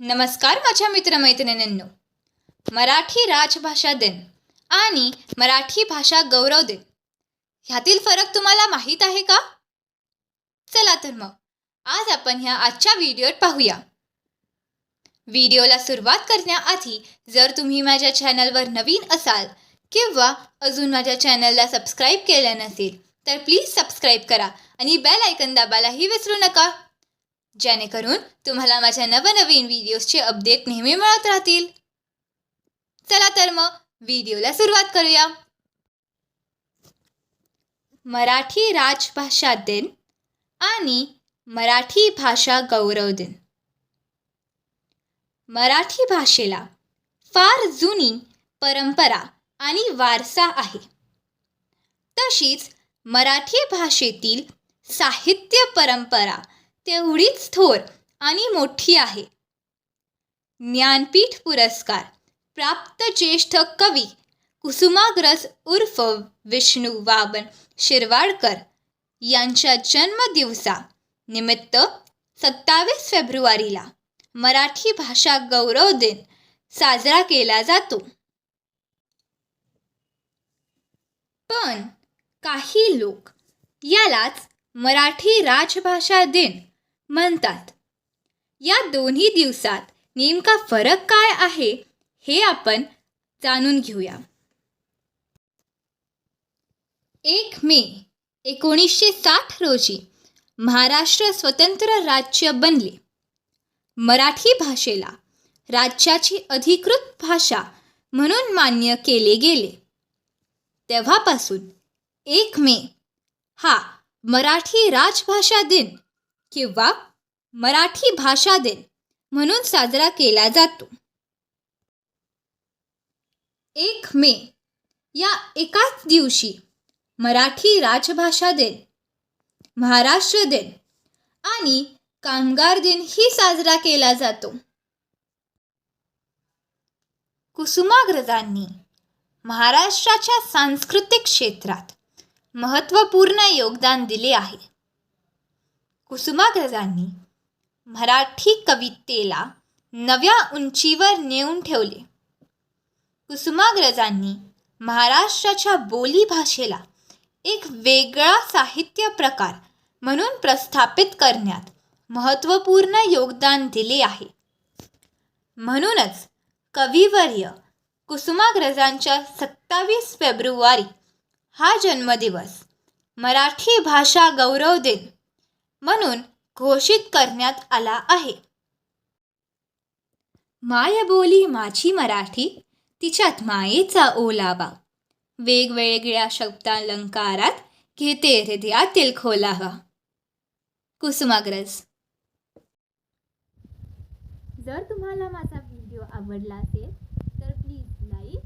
नमस्कार माझ्या मित्रमैत्रिणींनो. मराठी राजभाषा दिन आणि मराठी भाषा गौरव दिन. ह्यातील फरक तुम्हाला माहीत आहे का? चला तर मग आज आपण ह्या आजच्या व्हिडिओत पाहूया. व्हिडिओला सुरुवात करण्याआधी जर तुम्ही माझ्या चॅनलवर नवीन असाल किंवा अजून माझ्या चॅनलला सबस्क्राईब केलं नसेल तर प्लीज सबस्क्राईब करा आणि बेल ऐकन दाबायलाही विसरू नका. जेणेकरून तुम्हाला माझ्या नवनवीन व्हिडिओजचे अपडेट नेहमी मिळत राहतील. चला तर मग व्हिडिओला सुरुवात करूया. मराठी राजभाषा दिन आणि मराठी भाषा गौरव दिन. मराठी भाषेला फार जुनी परंपरा आणि वारसा आहे. तशीच मराठी भाषेतील साहित्य परंपरा तेवढीच थोर आणि मोठी आहे. ज्ञानपीठ पुरस्कार. प्राप्त ज्येष्ठ कवी. कुसुमाग्रज उर्फ विष्णू वाबन शिरवाडकर यांच्या जन्मदिवसा निमित्त सत्तावीस फेब्रुवारीला मराठी भाषा गौरव दिन साजरा केला जातो. पण काही लोक यालाच मराठी राजभाषा दिन म्हणतात. या दोन्ही दिवसात नेमका फरक काय आहे हे आपण जाणून घेऊया. एक मे एकोणीसशे साठ रोजी महाराष्ट्र स्वतंत्र राज्य बनले. मराठी भाषेला राज्याची अधिकृत भाषा म्हणून मान्य केले गेले. तेव्हापासून एक मे हा मराठी राजभाषा दिन किंवा मराठी भाषा दिन म्हणून साजरा केला जातो. एक मे या एकाच दिवशी मराठी राजभाषा दिन महाराष्ट्र दिन आणि कामगार दिन ही साजरा केला जातो. कुसुमाग्रजांनी महाराष्ट्राच्या सांस्कृतिक क्षेत्रात महत्त्वपूर्ण योगदान दिले आहे. कुसुमाग्रजांनी मराठी कवितेला नव्या उंचीवर नेऊन ठेवले. कुसुमाग्रजांनी महाराष्ट्राच्या बोलीभाषेला एक वेगळा साहित्य प्रकार म्हणून प्रस्थापित करण्यात महत्त्वपूर्ण योगदान दिले आहे. म्हणूनच कविवर्य कुसुमाग्रजांच्या सत्तावीस फेब्रुवारी हा जन्मदिवस मराठी भाषा गौरव दिन म्हणून घोषित करण्यात आला आहे. मायबोली माझी मराठी तिच्यात मायेचा ओलावा. वेगवेगळ्या शब्दालंकारात घेते हृदयातील खोलावा. कुसुमाग्रज. जर तुम्हाला माझा व्हिडिओ आवडला असेल तर प्लीज लाईफ